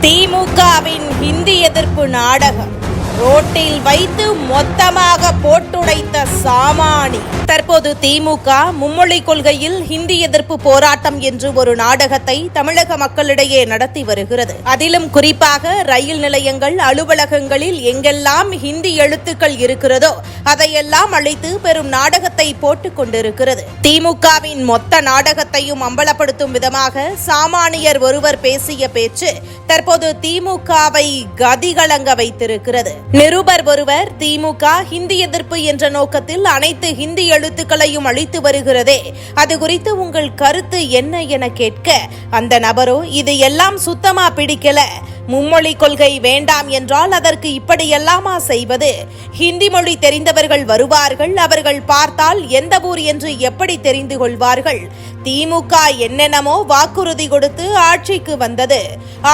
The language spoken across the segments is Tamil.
திமுகவின் ஹிந்தி எதிர்ப்பு நாடகம். ரோட்டில் வைத்து மொத்தமாக போட்டுடைத்த சாமானி. தற்போது திமுக மும்மொழி கொள்கையில் ஹிந்தி எதிர்ப்பு போராட்டம் என்று ஒரு நாடகத்தை தமிழக மக்களிடையே நடத்தி வருகிறது. அதிலும் குறிப்பாக ரயில் நிலையங்கள் அலுவலகங்களில் எங்கெல்லாம் ஹிந்தி எழுத்துக்கள் இருக்கிறதோ அதையெல்லாம் அழைத்து பெரும் நாடகத்தை போட்டுக் கொண்டிருக்கிறது. திமுகவின் மொத்த நாடகத்தையும் அம்பலப்படுத்தும் விதமாக சாமானியர் ஒருவர் பேசிய பேச்சு தற்போது திமுகவை கதிகலங்க வைத்திருக்கிறது. நிருபர் ஒருவர் திமுக ஹிந்தி எதிர்ப்பு என்ற நோக்கத்தில் அனைத்து ஹிந்தி எழுத்துக்களையும் அழித்து வருகிறதே. அது குறித்து உங்கள் கருத்து என்ன என கேட்க அந்த நபரோ இது எல்லாம் சுத்தமா பிடிக்கல. மும்மொழி கொள்கை வேண்டாம் என்றால் அதற்கு இப்படியெல்லாமா செய்வது? ஹிந்தி மொழி தெரிந்தவர்கள் வருவார்கள் அவர்கள் பார்த்தால் எந்த ஊர் என்று எப்படி தெரிந்து கொள்வார்கள்? திமுக என்னென்னமோ வாக்குறுதி கொடுத்து ஆட்சிக்கு வந்தது.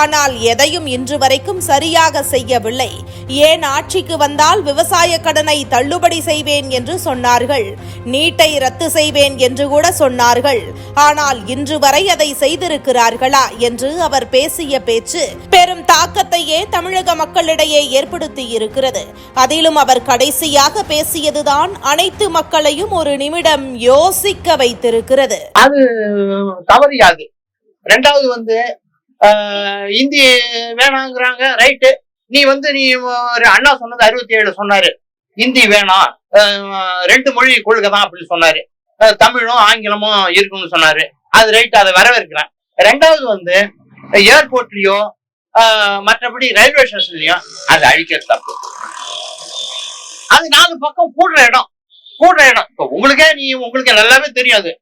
ஆனால் எதையும் இன்று வரைக்கும் சரியாக செய்யவில்லை. ஏன் ஆட்சிக்கு வந்தால் விவசாய கடனை தள்ளுபடி செய்வேன் என்று சொன்னார்கள். நீட்டை ரத்து செய்வேன் என்று கூட சொன்னார்கள். ஆனால் இன்று வரை அதை செய்திருக்கிறார்களா என்று அவர் பேசிய பேச்சு பெரும் தாக்கத்தையே தமிழக மக்களிடையே ஏற்படுத்தி இருக்கிறது. அதிலும் அவர் கடைசியாக பேசியதுதான் அனைத்து மக்களையும் ஒரு நிமிடம் யோசிக்க வைத்திருக்கிறது. அது தவறியாது. ரெண்டாவது வந்து இந்தி வேணாங்கிறாங்க ரைட்டு. நீ வந்து நீ ஒரு அண்ணா சொன்னது அறுபத்தி ஏழு சொன்னாரு. இந்தி வேணாம் ரெண்டு மொழி கொள்கை தான் அப்படின்னு சொன்னாரு. தமிழும் ஆங்கிலமும் இருக்கும்னு சொன்னாரு. அது ரைட் அதை வரவேற்கிறேன். ரெண்டாவது வந்து ஏர்போர்ட்லயோ மற்றபடி ரயில்வே ஸ்டேஷன்லயோ அதை அழிக்கிறது தப்பு. அது நாலு பக்கம் கூடுற இடம். கூடுற இடம். இப்போ உங்களுக்கே நீ உங்களுக்கு நல்லாவே தெரியும் அது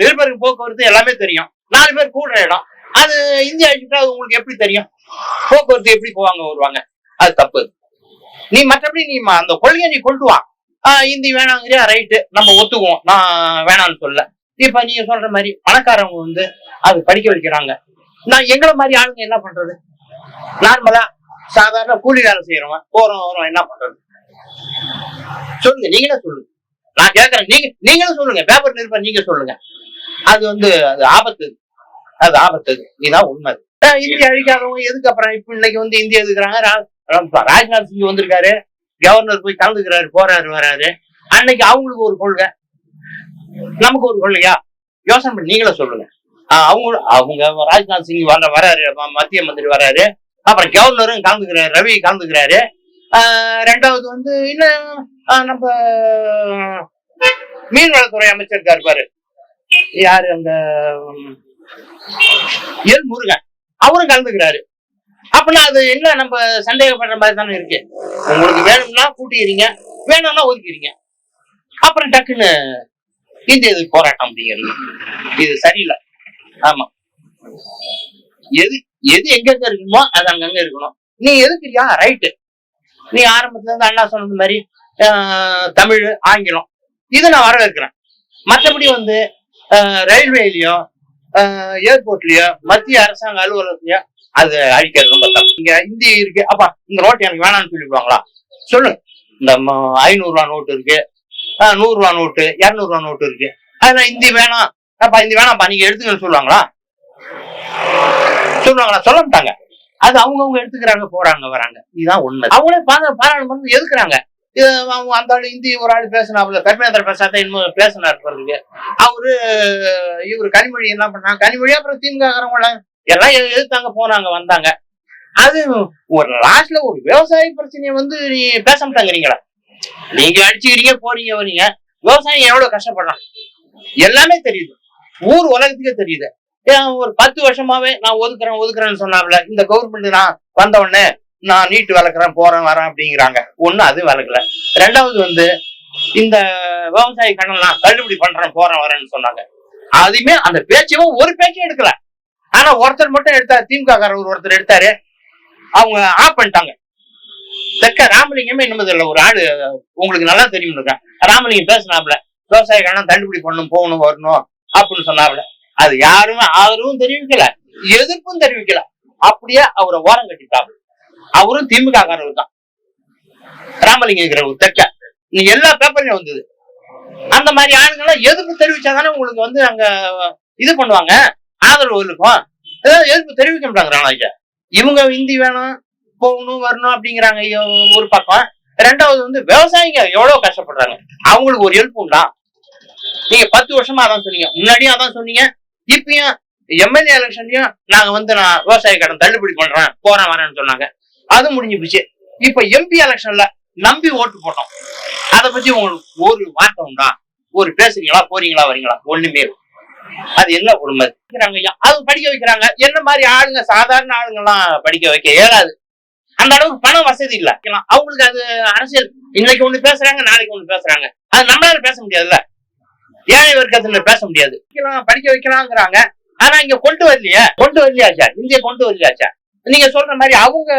நிருபருக்கு போக்குவரத்து எல்லாமே தெரியும். நாலு பேர் கூடுற இடம். அது இந்தியா அழிச்சுட்டா அது உங்களுக்கு எப்படி தெரியும்? போக்குவரத்து எப்படி போவாங்க வருவாங்க? அது தப்பு. நீ மற்றபடி நீ அந்த கொள்கையை நீ கொண்டு வா. இந்தி வேணாங்கிறியா ரைட்டு நம்ம ஒத்துக்குவோம். நான் வேணாம்னு சொல்ல இப்ப நீங்க சொல்ற மாதிரி பணக்காரவங்க வந்து அது படிக்க வைக்கிறாங்க. நான் எங்களை மாதிரி ஆளுங்க என்ன பண்றது? நார்மலா சாதாரண கூலி வேலை செய்யறவன் போறோம் வரும் என்ன பண்றது? சொல்லுங்க நீங்களே சொல்லுங்க. நான் கேட்கறேன் நீங்க நீங்களும் சொல்லுங்க. பேப்பர் நிருபர் நீங்க சொல்லுங்க. அது வந்து அது ஆபத்து. அது ஆபத்து. இதுதான் உண்மை. இந்திய அழிக்காதவங்க எதுக்கு அப்புறம் இப்ப இன்னைக்கு வந்து இந்தியா எதுக்குறாங்க? ராஜ்நாத் சிங் வந்திருக்காரு. கவர்னர் போய் கலந்துக்கிறாரு போறாரு வராரு. அன்னைக்கு அவங்களுக்கு ஒரு கொள்கை. நமக்கு ஒரு கொள்கையா? யோசனை பண்ணி நீங்களே சொல்லுங்க. அவங்க அவங்க ராஜ்நாத் சிங் வர வராரு மத்திய மந்திரி வராரு. அப்புறம் கவர்னரும் கலந்துக்கிறாரு ரவி கலந்துக்கிறாரு ரெண்டாவது வந்து இன்னும் நம்ம மீன்வளத்துறை அமைச்சர் இருக்காரு பாரு. யாரு அந்த எல் முருகன். அவரும் கலந்துக்கிறாரு. அப்படின்னா அது என்ன நம்ம சந்தேகப்படுற மாதிரி தானே இருக்கு. உங்களுக்கு வேணும்னா கூட்டிக்கிறீங்க வேணும்னா ஒதுக்கிறீங்க அப்புறம் டக்குன்னு இந்திய எதிர்ப்பு போராட்டம் அப்படிங்கிறது. இது சரியில்லை. ஆமா. எது எது எங்க எங்க இருக்கணுமோ அது அங்கங்க இருக்கணும். நீ எதுக்குறியா? ரைட்டு நீ ஆரம்பத்துல இருந்து அண்ணா சொன்னது மாதிரி தமிழ் ஆங்கிலம். இது நான் வரவேற்கிறேன். மற்றபடி வந்து ரயில்வேலையும் ஏர்போர்ட்லயோ மத்திய அரசாங்க அலுவலகத்திலயோ அது அழிக்கிறது ரொம்ப தப்பு. இங்க ஹிந்தி இருக்கு. அப்பா இந்த நோட்டு எனக்கு வேணாம்னு சொல்லிடுவாங்களா? சொல்லு. இந்த ம- நோட்டு இருக்கு. ஆஹ், நூறு ரூபா நோட்டு இரநூறுவா நோட்டு இருக்கு. அதெல்லாம் ஹிந்தி வேணாம். அப்பா இந்தி வேணாம்ப்பா நீங்க எடுத்துக்கன்னு சொல்லுவாங்களா? சொல்லுவாங்களா? சொல்ல மாட்டாங்க. அது அவங்கவுங்க எடுத்துக்கிறாங்க போறாங்க வராங்க. இதுதான் உண்மை. அவங்களே பாராளுமன்றம் எதுக்குறாங்க? அந்த ஆள் இந்தி ஒரு ஆள் பேசினாப்புல. தர்மேந்திர பிரசாத் இன்னும் பேசினார் பிறகு அவரு இவரு கனிமொழி என்ன பண்ணாங்க? கனிமொழி அப்புறம் திமுக எல்லாம் எ- எதிர்த்தாங்க போனாங்க வந்தாங்க. அது ஒரு லாஸ்ட்ல ஒரு விவசாய பிரச்சனையை வந்து நீ பேச மாட்டாங்கிறீங்களா? நீங்க அடிச்சுக்கிறீங்க போறீங்க வரீங்க. விவசாயம் எவ்வளவு கஷ்டப்படுறான் எல்லாமே தெரியுது. ஊர் உலகத்துக்கே தெரியுது. ஏன் ஒரு பத்து வருஷமாவே நான் ஒதுக்குறேன் ஒதுக்குறேன்னு சொன்னாப்ல இந்த கவர்மெண்ட் நான் வந்த உடனே நான் நீட்டு வளர்க்குறேன் போறேன் வரேன் அப்படிங்கிறாங்க. ஒண்ணு அது வளர்க்கல ரெண்டாவது வந்து இந்த விவசாய கடன்லாம் தள்ளுபடி பண்றேன் போறேன் வரேன்னு சொன்னாங்க. அதுமே அந்த பேச்சையும் ஒரு பேச்சும் எடுக்கல. ஆனா ஒருத்தர் மட்டும் எடுத்தார் திமுக காரர் ஒருத்தர் எடுத்தாரு. அவங்க ஆஃப் பண்ணிட்டாங்க. தெற்க ராமலிங்கமே என்னமது இல்லை ஒரு ஆளு உங்களுக்கு நல்லா தெரியும் இருக்கேன். ராமலிங்கம் பேசினாப்ல விவசாய கடன் தள்ளுபடி பண்ணணும் போகணும் வரணும் அப்படின்னு சொன்னாப்ல அது யாருமே ஆதரவும் தெரிவிக்கல எதிர்ப்பும் தெரிவிக்கல. அப்படியே அவரை ஓரம் கட்டிட்டாப்ல அவரும் திமுக காரர் தான். ராமலிங்கிற ஒரு தெற்க நீ எல்லா பேப்பர்லயும் வந்தது. அந்த மாதிரி ஆளுங்கெல்லாம் எதிர்ப்பு தெரிவிச்சாதானே உங்களுக்கு வந்து அங்க இது பண்ணுவாங்க. ஆதரவு இருக்கும். ஏதாவது எதிர்ப்பு தெரிவிக்க மாட்டாங்க இவங்க இந்தி வேணும் போகணும் வரணும் அப்படிங்கிறாங்க. ஒரு பக்கம். ரெண்டாவது வந்து விவசாயிங்க எவ்வளவு கஷ்டப்படுறாங்க. அவங்களுக்கு ஒரு ஹெல்ப் உண்டா? நீங்க பத்து வருஷமா அதான் சொன்னீங்க. முன்னாடியும் அதான் சொன்னீங்க. இப்பயும் எம்எல்ஏ எலெக்ஷன்லயும் நாங்க வந்து நான் விவசாய கடன் தள்ளுபடி பண்றேன் போறேன் வரேன்னு சொன்னாங்க. அது முடிஞ்சு போச்சு இப்ப எம்பி எலெக்ஷன்ல நம்பி ஓட்டு போட்டோம். அதை பத்தி உங்களுக்கு ஒரு வார்த்தை உண்டா? ஒரு பேசுறீங்களா? போறீங்களா? வரீங்களா? ஒண்ணுமே அது என்ன கொடுமை? அது படிக்க வைக்கிறாங்க. என்ன மாதிரி ஆளுங்க? சாதாரண ஆளுங்க எல்லாம் படிக்க வைக்க இயலாது. அந்த அளவுக்கு பண வசதி இல்ல. அவங்களுக்கு அது அரசியல். இன்னைக்கு ஒண்ணு பேசுறாங்க நாளைக்கு ஒண்ணு பேசுறாங்க. அது நம்மளால பேச முடியாதுல்ல. ஏழை வர்க்கத்துல பேச முடியாது. படிக்க வைக்கலாங்கிறாங்க ஆனா இங்க கொண்டு வரலையே? கொண்டு வரலையாச்சா இந்திய கொண்டு வரலையாச்சா நீங்க சொல்ற மாதிரி அவங்க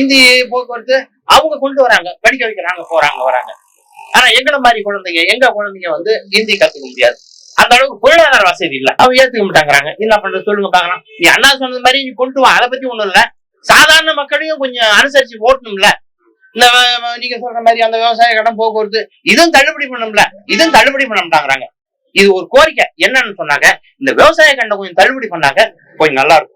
இந்தி போக்குவரத்து அவங்க கொண்டு வராங்க. படிக்க வைக்கிறாங்க போறாங்க வராங்க. ஆனா எங்களை மாதிரி குழந்தைங்க எங்க குழந்தைங்க வந்து ஹிந்தி கத்துக்க முடியாது. அந்த அளவுக்கு பொருளாதார வசதி இல்ல. அவங்க ஏத்துக்க மாட்டாங்கிறாங்க. என்ன பண்றது? சொல்லுங்க பாக்கலாம் நீ அண்ணா சொன்னது மாதிரி நீ கொண்டு வா. அதை பத்தி ஒண்ணும் இல்ல. சாதாரண மக்களையும் கொஞ்சம் அனுசரிச்சு ஓட்டணும்ல. இந்த நீங்க சொல்ற மாதிரி அந்த விவசாய கடன் போக்குவரத்து இதுவும் தள்ளுபடி பண்ணணும்ல. இதுவும் தள்ளுபடி பண்ண மாட்டாங்கிறாங்க. இது ஒரு கோரிக்கை. என்னன்னு சொன்னாங்க இந்த விவசாய கண்டை கொஞ்சம் தள்ளுபடி பண்ணாங்க கொஞ்சம் நல்லா இருக்கும்.